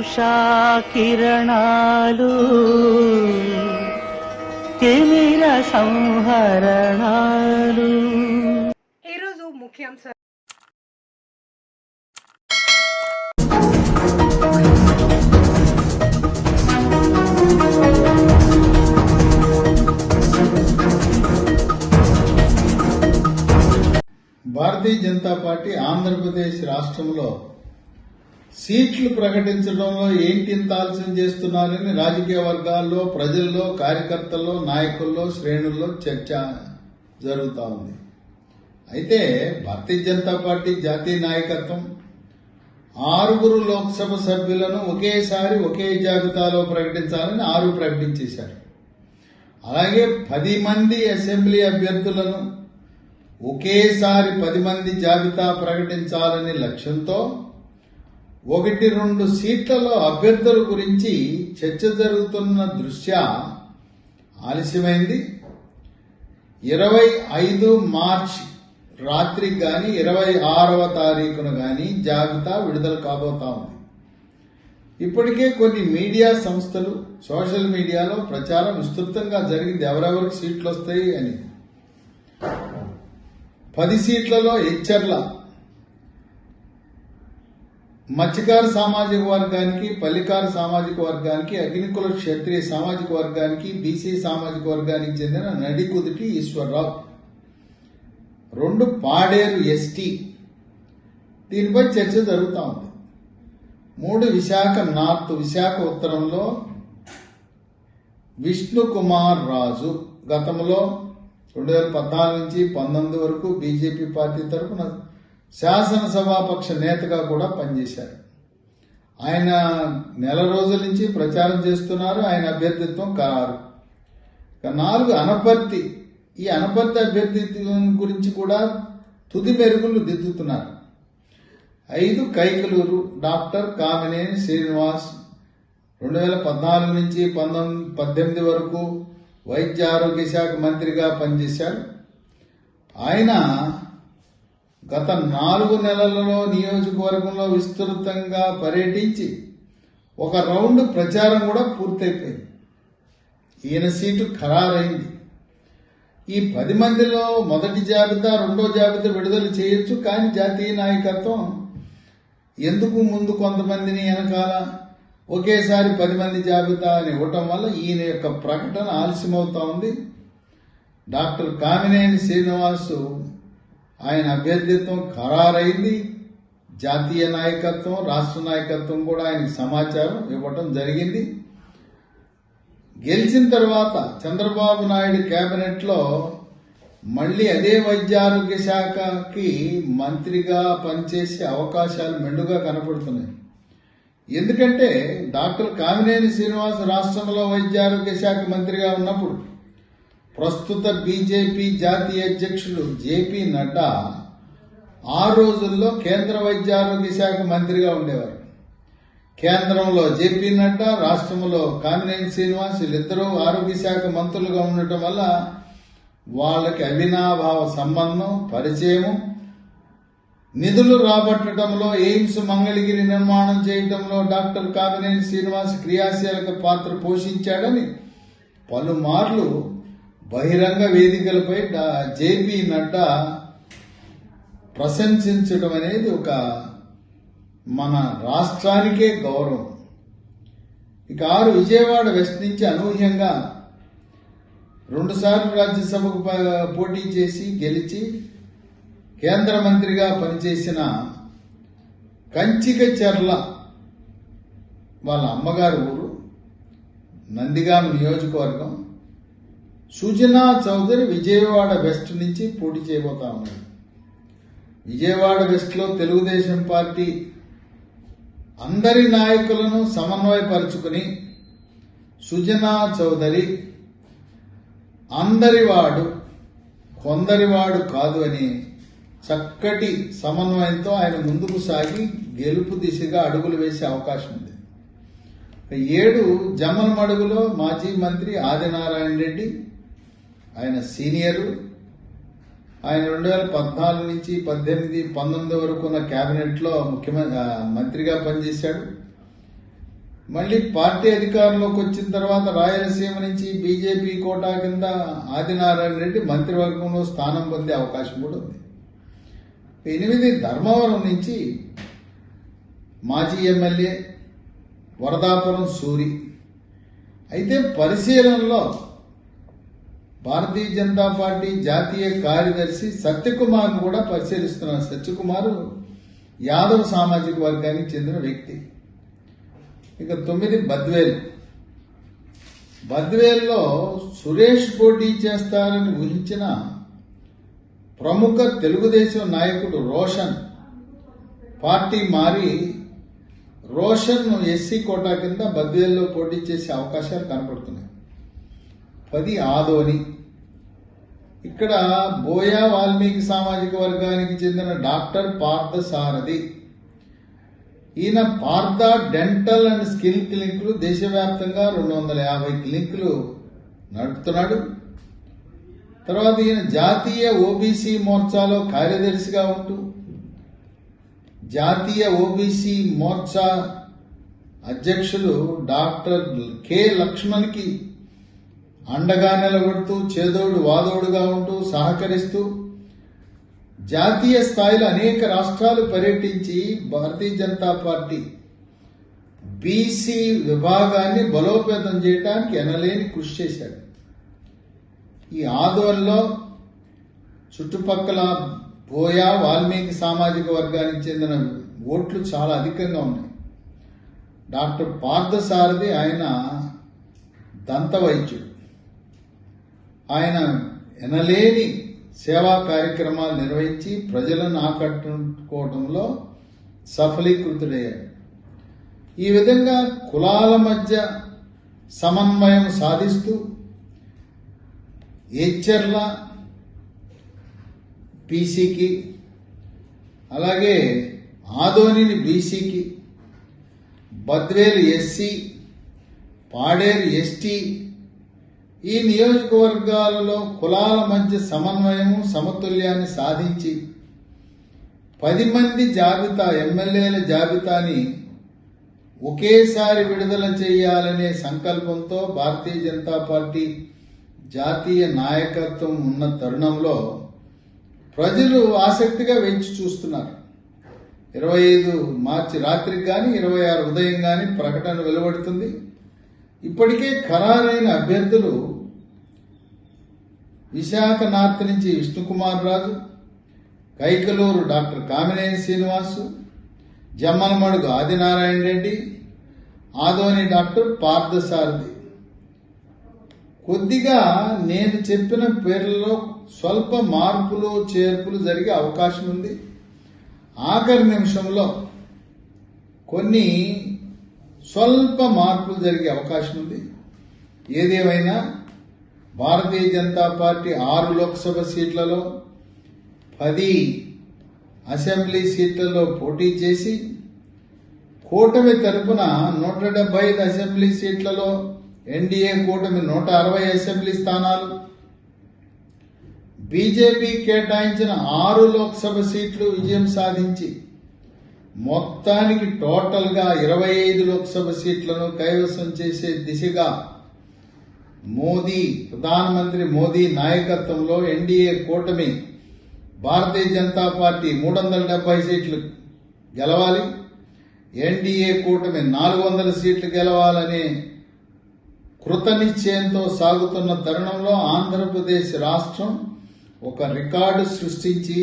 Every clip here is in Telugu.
ఉషా కిరణాలు తిమిర సంహరణాలు ఈరోజు ముఖ్యాంశాలు భారతీయ జనతా పార్టీ ఆంధ్రప్రదేశ్ రాష్ట్రంలో సీట్లు ప్రకటించడంలో ఏంటి ఇంత ఆలస్యం చేస్తున్నారని రాజకీయ వర్గాల్లో ప్రజల్లో కార్యకర్తల్లో నాయకుల్లో శ్రేణుల్లో చర్చ జరుగుతూ ఉంది. అయితే భారతీయ జనతా పార్టీ జాతీయ నాయకత్వం ఆరుగురు లోక్సభ సభ్యులను ఒకేసారి ఒకే జాబితాలో ప్రకటించాలని ఆరు ప్రకటించేశారు. అలాగే పది మంది అసెంబ్లీ అభ్యర్థులను ఒకేసారి పది మంది జాబితా ప్రకటించాలనే లక్ష్యంతో ఒకటి రెండు సీట్లలో అభ్యర్థుల గురించి చర్చ జరుగుతున్న దృష్ట్యా ఆలస్యమైంది. ఇరవై ఐదు మార్చ్ రాత్రికి గాని ఇరవై ఆరవ తారీఖున గాని జాబితా విడుదల కాబోతా ఉంది. ఇప్పటికే కొన్ని మీడియా సంస్థలు సోషల్ మీడియాలో ప్రచారం విస్తృతంగా జరిగింది. ఎవరెవరికి సీట్లు వస్తాయి అని. పది సీట్లలో హెచ్చర్ల మత్స్యకార సామాజిక వర్గానికి పల్లికార సామాజిక వర్గానికి అగ్నికుల క్షత్రియ సామాజిక వర్గానికి బీసీ సామాజిక వర్గానికి చెందిన నడికుదుటి ఈశ్వరరావు. రెండు పాడేరు ఎస్టీ. దీనిపై చర్చ జరుగుతూ ఉంది. మూడు విశాఖ నార్త్ విశాఖ ఉత్తరంలో విష్ణు కుమార్ రాజు గతంలో రెండు వేల పద్నాలుగు నుంచి పంతొమ్మిది వరకు బీజేపీ పార్టీ తరఫున శాసనసభాపక్ష నేతగా కూడా పనిచేశారు. ఆయన నెల రోజుల నుంచి ప్రచారం చేస్తున్నారు ఆయన అభ్యర్థిత్వం కారు. నాలుగు అనపర్తి ఈ అనపర్తి అభ్యర్థిత్వం గురించి కూడా తుది మెరుగులు దిద్దుతున్నారు. ఐదు కైకలూరు డాక్టర్ కామినేని శ్రీనివాస్ రెండు వేల పద్నాలుగు నుంచి పంతొమ్మిది పద్దెనిమిది వరకు వైద్య ఆరోగ్య శాఖ మంత్రిగా పనిచేశారు. ఆయన గత నాలుగు నెలలలో నియోజకవర్గంలో విస్తృతంగా పర్యటించి ఒక రౌండ్ ప్రచారం కూడా పూర్తయిపోయింది. ఈయన సీటు ఖరారైంది. ఈ పది మందిలో మొదటి జాబితా రెండో జాబితా విడుదల చేయొచ్చు కానీ జాతీయ నాయకత్వం ఎందుకు ముందు కొంతమందిని వెనకాల ఒకేసారి పది మంది జాబితా అని ఇవ్వటం వల్ల ఈయన యొక్క ప్రకటన ఆలస్యమవుతా ఉంది. డాక్టర్ కామినేని శ్రీనివాసు ఆయన అభ్యర్థిత్వం ఖరారైంది. జాతీయ నాయకత్వం రాష్ట్ర నాయకత్వం కూడా ఆయనకు సమాచారం ఇవ్వటం జరిగింది. గెలిచిన తర్వాత చంద్రబాబు నాయుడు కేబినెట్లో మళ్ళీ అదే వైద్య ఆరోగ్య శాఖకి మంత్రిగా పనిచేసే అవకాశాలు మెండుగా కనపడుతున్నాయి. ఎందుకంటే డాక్టర్ కామినేని శ్రీనివాస్ రాష్ట్రంలో వైద్య ఆరోగ్య శాఖ మంత్రిగా ఉన్నప్పుడు ప్రస్తుత బీజేపీ జాతీయ అధ్యక్షుడు జేపీ నడ్డా ఆ రోజుల్లో కేంద్ర వైద్య ఆరోగ్య శాఖ మంత్రిగా ఉండేవారు. కేంద్రంలో జేపీ నడ్డా రాష్ట్రంలో కామినేని శ్రీనివాస్ వీళ్ళిద్దరూ ఆరోగ్య శాఖ మంత్రులుగా ఉండటం వల్ల వాళ్ళకి అవినాభావ సంబంధం పరిచయము నిధులు రాబట్టడంలో ఎయిమ్స్ మంగళగిరి నిర్మాణం చేయడంలో డాక్టర్ కామినేని శ్రీనివాస్ క్రియాశీలక పాత్ర పోషించాడని పలుమార్లు బహిరంగ వేదికలపై జేపీ నడ్డా ప్రశంసించడం అనేది ఒక మన రాష్ట్రానికే గౌరవం. ఇక ఆరు విజయవాడ వెస్ట్ నుంచి అనూహ్యంగా రెండుసార్లు రాజ్యసభకు పోటీ చేసి గెలిచి కేంద్ర మంత్రిగా పనిచేసిన కంచిక చెర్ల వాళ్ళ అమ్మగారు ఊరు నందిగామ నియోజకవర్గం. సుజనా చౌదరి విజయవాడ వెస్ట్ నుంచి పోటీ చేయబోతా ఉన్నారు విజయవాడ వెస్ట్లో తెలుగుదేశం పార్టీ అందరి నాయకులను సమన్వయపరుచుకుని సుజనా చౌదరి అందరివాడు కొందరివాడు కాదు అని చక్కటి సమన్వయంతో ఆయన ముందుకు సాగి గెలుపు దిశగా అడుగులు వేసే అవకాశం ఉంది. ఏడు జమ్మల మడుగులో మాజీ మంత్రి ఆదినారాయణ రెడ్డి ఆయన సీనియరు. ఆయన రెండు వేల పద్నాలుగు నుంచి పద్దెనిమిది పంతొమ్మిది వరకు ఉన్న క్యాబినెట్లో ముఖ్యమంత్రి మంత్రిగా పనిచేశాడు. మళ్ళీ పార్టీ అధికారంలోకి వచ్చిన తర్వాత రాయలసీమ నుంచి బీజేపీ కోటా కింద ఆదినారాయణ రెడ్డి మంత్రివర్గంలో స్థానం పొందే అవకాశం కూడా ఉంది. ఎనిమిది ధర్మవరం నుంచి మాజీ ఎమ్మెల్యే వరదాపురం సూరి. అయితే పరిశీలనలో భారతీయ జనతా పార్టీ జాతీయ కార్యదర్శి సత్యకుమార్ కూడా పరిశీలిస్తున్నారు. సత్యకుమార్ యాదవ్ సామాజిక వర్గానికి చెందిన వ్యక్తి. ఇక తొమ్మిది బద్వేల్. బద్వేల్లో సురేష్ పోటీ చేస్తారని ఊహించిన ప్రముఖ తెలుగుదేశం నాయకుడు రోషన్ పార్టీ మారి రోషన్ ఎస్సీ కోటా కింద బద్వేల్లో పోటీ చేసే అవకాశాలు కనపడుతున్నాయి. పది ఆదోని. ఇక్కడ బోయా వాల్మీకి సామాజిక వర్గానికి చెందిన డాక్టర్ పార్థ సారథి ఈయన పార్థ డెంటల్ అండ్ స్కిల్ క్లినిక్లు దేశవ్యాప్తంగా రెండు వందల యాభై క్లినిక్లు నడుపుతున్నాడు. తర్వాత ఈయన జాతీయ ఓబీసీ మోర్చాలో కార్యదర్శిగా ఉంటూ జాతీయ ఓబీసీ మోర్చా అధ్యక్షులు డాక్టర్ కె లక్ష్మణ్కి అండగా నిలబడుతూ చేదోడు వాదోడుగా ఉంటూ సహకరిస్తూ జాతీయ స్థాయిలో అనేక రాష్ట్రాలు పర్యటించి భారతీయ జనతా పార్టీ బీసీ విభాగాన్ని బలోపేతం చేయడానికి ఎనలేని కృషి చేశాడు. ఈ ఆందోళనలో చుట్టుపక్కల బోయా వాల్మీకి సామాజిక వర్గానికి చెందిన ఓట్లు చాలా అధికంగా ఉన్నాయి. డాక్టర్ పార్థసారథి ఆయన దంత వైద్యుడు. ఆయన ఎనలేని సేవా కార్యక్రమాలు నిర్వహించి ప్రజలను ఆకట్టుకోవడంలో సఫలీకృతుడయ్యాడు. ఈ విధంగా కులాల మధ్య సమన్వయం సాధిస్తూ ఏచర్ల పీసీకి అలాగే ఆదోనిని బీసీకి బద్వేలు ఎస్సీ పాడేరు ఎస్టీ ఈ నియోజకవర్గాలలో కులాల మధ్య సమన్వయము సమతుల్యాన్ని సాధించి పది మంది జాబితా ఎమ్మెల్యేల జాబితాని ఒకేసారి విడుదల చేయాలనే సంకల్పంతో భారతీయ జనతా పార్టీ జాతీయ నాయకత్వం ఉన్న తరుణంలో ప్రజలు ఆసక్తిగా వేచి చూస్తున్నారు. ఇరవై ఐదు మార్చి రాత్రికి కానీ ఇరవై ఆరు ఉదయం కానీ ప్రకటన వెలువడుతుంది. ఇప్పటికే ఖరారైన అభ్యర్థులు విశాఖ నార్త్ నుంచి విష్ణుకుమార్ రాజు కైకలూరు డాక్టర్ కామినేని శ్రీనివాసు జమ్మనమడుగు ఆదినారాయణ రెడ్డి ఆదోని డాక్టర్ పార్థసారథి. కొద్దిగా నేను చెప్పిన పేర్లలో స్వల్ప మార్పులు చేర్పులు జరిగే అవకాశం ఉంది. ఆఖరి నిమిషంలో కొన్ని స్వల్ప మార్పులు జరిగే అవకాశం ఉంది. ఏదేమైనా భారతీయ జనతా పార్టీ ఆరు లోక్సభ సీట్లలో పది అసెంబ్లీ సీట్లలో పోటీ చేసి కూటమి తరపున నూట డెబ్బై ఐదు అసెంబ్లీ సీట్లలో ఎన్డీఏ కూటమి నూట అరవై అసెంబ్లీ స్థానాలు. బీజేపీ కేటాయించిన ఆరు లోక్సభ సీట్లు విజయం సాధించి మొత్తానికి టోటల్గా ఇరవై ఐదు లోక్సభ సీట్లను కైవసం చేసే దిశగా మోదీ ప్రధానమంత్రి మోదీ నాయకత్వంలో ఎన్డీఏ కూటమి భారతీయ జనతా పార్టీ మూడు వందల డెబ్బై సీట్లు గెలవాలి ఎన్డీఏ కూటమి నాలుగు వందల సీట్లు గెలవాలనే కృతనిశ్చయంతో సాగుతున్న తరుణంలో ఆంధ్రప్రదేశ్ రాష్ట్రం ఒక రికార్డు సృష్టించి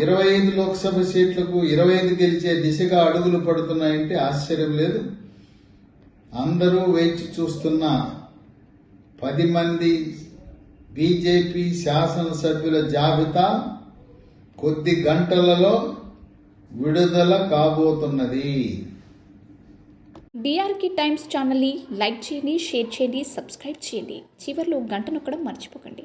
ఇరవై ఐదు లోక్సభ సీట్లకు ఇరవై ఐదు గెలిచే దిశగా అడుగులు పడుతున్నాయంటే ఆశ్చర్యం లేదు. అందరూ వేచి చూస్తున్న పది మంది బీజేపీ శాసనసభ్యుల జాబితా కొద్ది గంటలలో విడుదల కాబోతున్నది. డిఆర్కి టైమ్స్ ఛానల్ని లైక్ చేయండి షేర్ చేయండి సబ్స్క్రైబ్ చేయండి. చివరిలో గంట నొక్కడం మర్చిపోకండి.